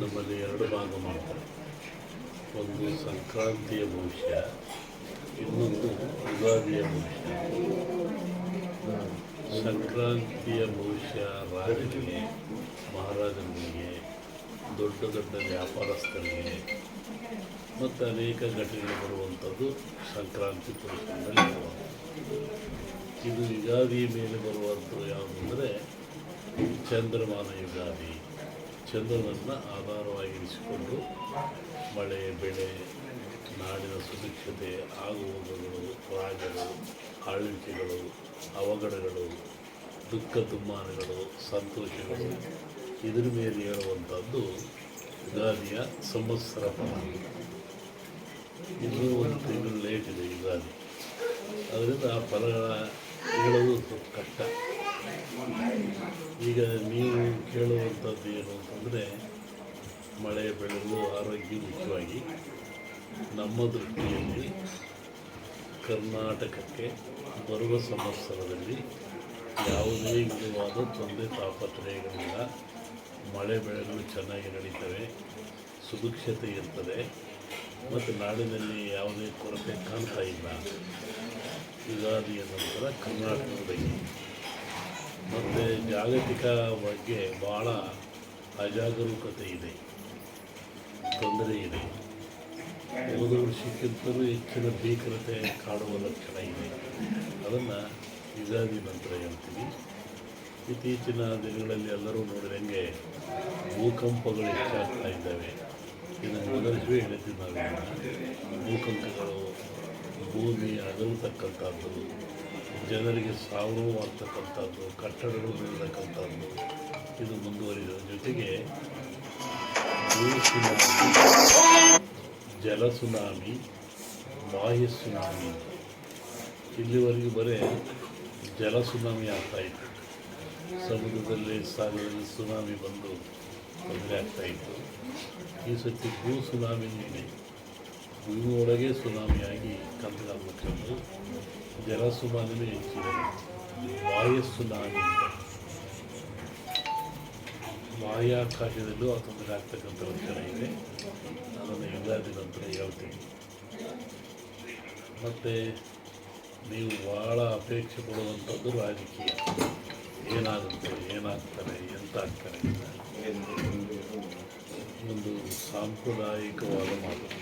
ನಮ್ಮಲ್ಲಿ ಎರಡು ಭಾಗ ಮಾಡ್ತಾರೆ. ಒಂದು ಸಂಕ್ರಾಂತಿಯ ಭವಿಷ್ಯ, ಇನ್ನೊಂದು ಯುಗಾದಿಯ ಭವಿಷ್ಯ. ಸಂಕ್ರಾಂತಿಯ ಭವಿಷ್ಯ ರಾಜರಿಗೆ ಮಹಾರಾಜರಿಗೆ ದೊಡ್ಡ ದೊಡ್ಡ ವ್ಯಾಪಾರಸ್ಥರಿಗೆ, ಮತ್ತು ಅನೇಕ ಘಟನೆಗಳು ಬರುವಂಥದ್ದು ಸಂಕ್ರಾಂತಿ ಪುರುಷದಲ್ಲಿ ಇದು ಯುಗಾದಿಯ ಮೇಲೆ ಬರುವಂಥದ್ದು ಯಾವುದಂದರೆ ಚಂದ್ರಮಾನ ಯುಗಾದಿ ಚಂದ್ರನನ್ನು ಆಧಾರವಾಗಿರಿಸಿಕೊಂಡು ಮಳೆ, ಬೆಳೆ, ನಾಡಿನ ಸುಭಿಕ್ಷತೆ ಆಗುವುದುಗಳು ರಾಗಗಳು, ಆಳ್ವಿಕೆಗಳು, ಅವಘಡಗಳು, ದುಃಖ ದುಮ್ಮಾನಗಳು, ಸಂತೋಷಗಳು ಇದರ ಮೇಲೆ ಹೇಳುವಂಥದ್ದು ಯುಗಾದಿಯ ಸಂವತ್ಸರ ಫಲ ಇನ್ನೂ ಒಂದು ತಿಂಗಳು ಲೇಟ್ ಇದೆ ಯುಗಾದಿ. ಅದರಿಂದ ಆ ಫಲಗಳ ಹೇಳೋದು ಸ್ವಲ್ಪ ಕಷ್ಟ. ಈಗ ನೀವು ಕೇಳುವಂಥದ್ದು ಏನು ಅಂತಂದರೆ, ಮಳೆ ಬೆಳೆಗಳು ಆರೋಗ್ಯ ಮುಖ್ಯವಾಗಿ ನಮ್ಮ ದೃಷ್ಟಿಯಲ್ಲಿ ಕರ್ನಾಟಕಕ್ಕೆ ಬರುವ ಸಂವತ್ಸರದಲ್ಲಿ ಯಾವುದೇ ವಿಧವಾದ ತೊಂದರೆ, ತಾಪತ್ರಯಗಳಿಲ್ಲ. ಮಳೆ, ಬೆಳೆಗಳು ಚೆನ್ನಾಗಿ ನಡೀತವೆ. ಸುಭಿಕ್ಷತೆ ಇರ್ತದೆ. ಮತ್ತು ನಾಡಿನಲ್ಲಿ ಯಾವುದೇ ಕೊರತೆ ಕಾಣ್ತಾ ಇಲ್ಲ. ಯುಗಾದಿಯ ನಂತರ ಕರ್ನಾಟಕದಲ್ಲಿ ಮತ್ತು ಜಾಗತಿಕ ಬಗ್ಗೆ ಭಾಳ ಅಜಾಗರೂಕತೆ ಇದೆ. ತೊಂದರೆ ಇದೆ. ಹೋದ ವರ್ಷಕ್ಕಿಂತಲೂ ಹೆಚ್ಚಿನ ಭೀಕರತೆ ಕಾಡುವ ಲಕ್ಷಣ ಇದೆ. ಅದನ್ನು ಯುಗಾದಿ ನಂತರ ಹೇಳ್ತೀವಿ. ಇತ್ತೀಚಿನ ದಿನಗಳಲ್ಲಿ ಎಲ್ಲರೂ ನೋಡಿದಂಗೆ ಭೂಕಂಪಗಳು ಹೆಚ್ಚಾಗ್ತಾ ಇದ್ದಾವೆ. ಇದನ್ನು ಮೊದಲಿಸುವೆ ಹೇಳ್ತೀವಿ ಭೂಕಂಪಗಳು, ಭೂಮಿ ಅಗಲತಕ್ಕಂಥದ್ದು ಜನರಿಗೆ ಸಾವು ಆಗ್ತಕ್ಕಂಥದ್ದು ಕಟ್ಟಡಗಳು ಬೀಳತಕ್ಕಂಥದ್ದು ಇದು ಮುಂದುವರಿದ ಜೊತೆಗೆ ಜಲ ಸುನಾಮಿ ಬಾಹ್ಯ ಸುನಾಮಿ ಇಲ್ಲಿವರೆಗೂ ಬರೀ ಜಲ ಸುನಾಮಿ ಆಗ್ತಾಯಿತ್ತು ಸಮುದ್ರದಲ್ಲಿ ಸಾಗರದಲ್ಲಿ ಸುನಾಮಿ ಬಂದು ತೊಂದರೆ ಆಗ್ತಾಯಿತ್ತು ಈ ಸತಿ ಭೂ ಸುನಾಮಿ ಭೂಮಿ ಒಳಗೆ ಸುನಾಮಿಯಾಗಿ ಕಂತಕಾಗ್ಬಿಟ್ಟು ಜಲ ಸುನಾಮಿನೂ ಹೆಚ್ಚಿದೆ. ವಾಯಸ್ಸು ಅಂತ ಬಾಹ್ಯಾಕಾಶದಲ್ಲೂ ಆ ತೊಂದರೆ ಆಗ್ತಕ್ಕಂಥ ಲಕ್ಷಣ ಇದೆ. ಅದನ್ನು ಯುಗಾದಿ ನಂತರ ಹೇಳ್ತೀನಿ. ಮತ್ತು ನೀವು ಭಾಳ ಅಪೇಕ್ಷೆ ಪಡುವಂಥದ್ದು ರಾಜಕೀಯ. ಏನಾಗುತ್ತೆ, ಏನಾಗ್ತಾರೆ ಎಂತ ಆಗ್ತಾರೆ. ಒಂದು ಸಾಂಪ್ರದಾಯಿಕವಾದ ಮಾತು.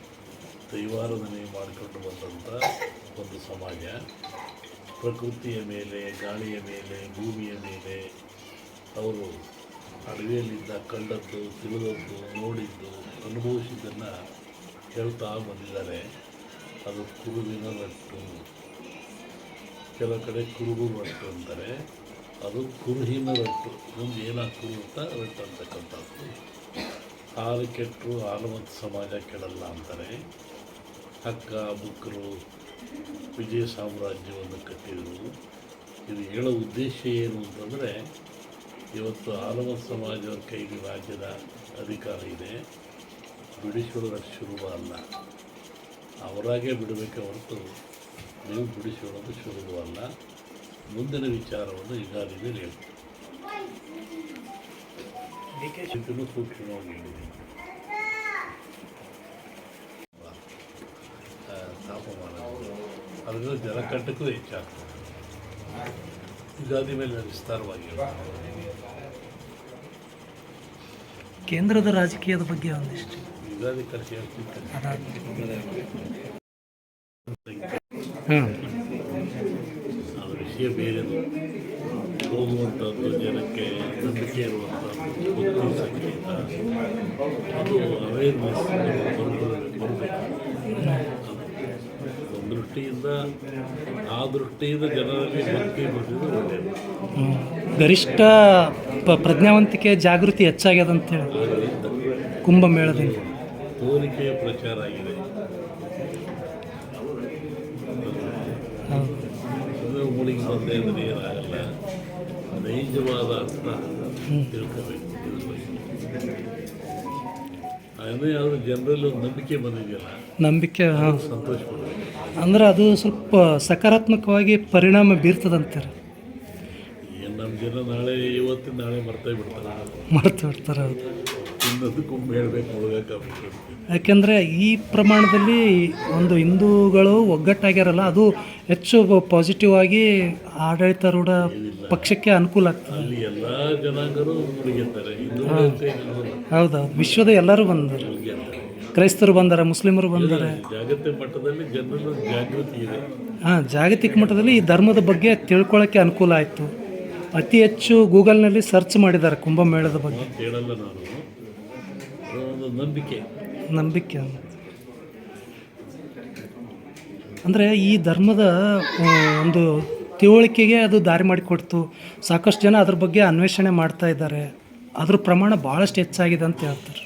ದೈವಾರಾಧನೆ ಮಾಡಿಕೊಂಡು ಬಂದಂಥ ಒಂದು ಸಮಾಜ. ಪ್ರಕೃತಿಯ ಮೇಲೆ, ಗಾಳಿಯ ಮೇಲೆ, ಭೂಮಿಯ ಮೇಲೆ ಅವರು ಅಡವಿಯಲ್ಲಿದ್ದ, ಕಂಡದ್ದು, ತಿಳಿದದ್ದು, ನೋಡಿದ್ದು, ಅನುಭವಿಸಿದ್ದನ್ನು ಹೇಳ್ತಾ ಬಂದಿದ್ದಾರೆ. ಅದು ಕುರುವಿನ ರಟ್ಟು ಕೆಲವು ಕಡೆ ಕುರುಬು ರಟ್ಟು ಅಂತಾರೆ. ಅದು ಕುರುಹಿನ ರಟ್ಟು ಮುಂದೆ ಏನಾಗ್ತದೆ ಅಂತ ರಟ್ಟು ಅಂತಕ್ಕಂಥದ್ದು. ಹಾಲು ಕೆಟ್ಟರು ಹಾಲು ಮತ್ತು ಸಮಾಜ ಕೆಡಲ್ಲ ಅಂತಾರೆ. ಹಕ್ಕ ಬುಕ್ಕರು ವಿಜಯ ಸಾಮ್ರಾಜ್ಯವನ್ನು ಕಟ್ಟಿದರು. ಇದು ಹೇಳೋ ಉದ್ದೇಶ ಏನು ಅಂತಂದರೆ ಇವತ್ತು ಆಲಮ ಸಮಾಜದ ಕೈಗೆ ರಾಜ್ಯದ ಅಧಿಕಾರ ಇದೆ. ಬಿಡಿಸೋದು ಶುರು ಅಲ್ಲ. ಅವರಾಗೇ ಬಿಡಬೇಕೆ ಹೊರತು ನೀವು ಬಿಡಿಸೋದು ಶುರು ಅಲ್ಲ. ಮುಂದಿನ ವಿಚಾರವನ್ನು ಯುಗಾದಿನಲ್ಲಿ ಹೇಳ್ತೀವಿ ಸೂಕ್ಷ್ಮವಾಗಿ ಹೇಳಿದೆ ಆ, ತಾಪಮಾನ ಅದರಿಂದ ಜಲಕಟ್ಟಕ್ಕೂ ಹೆಚ್ಚಾಗ್ತದೆ. ಯುಗಾದಿ ಮೇಲೆ ವಿಸ್ತಾರವಾಗಿ ಕೇಂದ್ರದ ರಾಜಕೀಯದ ಬಗ್ಗೆ ಒಂದಿಷ್ಟು. ಯುಗಾದಿ ಹಾಂ ಅದರ ವಿಷಯ ಬೇರೆದು ಹೋಗುವಂಥದ್ದು ಜನಕ್ಕೆ ನಂಬಿಕೆ ಇರುವಂಥದ್ದು ಸಂಗೀತ ಅದು ಅವೇರ್ನೆಸ್ ಬರಬೇಕು. ದೃಷ್ಟಿಯಿಂದ ಆ ದೃಷ್ಟಿಯಿಂದ ಜನರಲ್ಲಿ ಭಕ್ತಿ ಒಳ್ಳೆಯದು. ಗರಿಷ್ಠ ಪ ಪ್ರಜ್ಞಾವಂತಿಕೆ ಜಾಗೃತಿ ಹೆಚ್ಚಾಗ್ಯದ ಅಂತೇಳಿ ಕುಂಭಮೇಳದಿಂದ. ತೋರಿಕೆಯ ಪ್ರಚಾರ ಆಗಿದೆ. ಹೌದು. ಇದು ಮುಳುಗಿ ಬಂದೆ ಅಂದರೆ ಏನಾಗಲ್ಲ. ನೈಜವಾದ ಅರ್ಥ ತಿಳ್ಕೋಬೇಕು. ಅದೇ ಆದರೂ ಜನರಲ್ಲಿ ಒಂದು ನಂಬಿಕೆ ಬಂದಿದೆಯಲ್ಲ ನಂಬಿಕೆ ಹಾಂ. ಸಂತೋಷ ಪಡಬೇಕು ಅಂದ್ರೆ ಅದು ಸ್ವಲ್ಪ ಸಕಾರಾತ್ಮಕವಾಗಿ ಪರಿಣಾಮ ಬೀರ್ತದಂತಾರೆ ನಮ್ಮ ಜನ ನಾಳೆ ಇವತ್ತಿನ ನಾಳೆ ಮರ್ತೇ ಬಿಡ್ತಾರೆ ಮಾಡ್ತಾ ಬಿಡ್ತಾರೆ ಹೌದು. ಹೇಳ್ಬೇಕು ಯಾಕೆಂದರೆ ಈ ಪ್ರಮಾಣದಲ್ಲಿ ಒಂದು ಹಿಂದೂಗಳು ಒಗ್ಗಟ್ಟಾಗ್ಯಾರಲ್ಲ ಅದು ಹೆಚ್ಚು ಪಾಸಿಟಿವ್ ಆಗಿ ಆಡಳಿತಾರೂಢ ಪಕ್ಷಕ್ಕೆ ಅನುಕೂಲ ಆಗ್ತದೆ. ಅಲ್ಲಿ ಎಲ್ಲ ಜನಾಂಗರು ಹೌದೌದು. ವಿಶ್ವದ ಎಲ್ಲರೂ ಬಂದರು. ಕ್ರೈಸ್ತರು ಬಂದಾರೆ ಮುಸ್ಲಿಮರು ಬಂದಾರೆ. ಜಾಗತಿಕ ಮಟ್ಟದಲ್ಲಿ ಜನರಲ್ಲಿ ಜಾಗೃತಿ ಇದೆ. ಹಾಂ ಜಾಗತಿಕ ಮಟ್ಟದಲ್ಲಿ ಈ ಧರ್ಮದ ಬಗ್ಗೆ ತಿಳ್ಕೊಳ್ಳೋಕ್ಕೆ ಅನುಕೂಲ ಆಯಿತು. ಅತಿ ಹೆಚ್ಚು ಗೂಗಲ್ನಲ್ಲಿ ಸರ್ಚ್ ಮಾಡಿದ್ದಾರೆ ಕುಂಭಮೇಳದ ಬಗ್ಗೆ. ಅಂತ ಹೇಳಲ್ಲ ನಾನು. ಒಂದು ನಂಬಿಕೆ. ನಂಬಿಕೆ ಅಂದರೆ? ಈ ಧರ್ಮದ ಒಂದು ತಿಳುವಳಿಕೆಗೆ ಅದು ದಾರಿ ಮಾಡಿಕೊಡ್ತು. ಸಾಕಷ್ಟು ಜನ ಅದ್ರ ಬಗ್ಗೆ ಅನ್ವೇಷಣೆ ಮಾಡ್ತಾ ಇದ್ದಾರೆ. ಅದ್ರ ಪ್ರಮಾಣ ಭಾಳಷ್ಟು ಹೆಚ್ಚಾಗಿದೆ ಅಂತ ಹೇಳ್ತಾರೆ.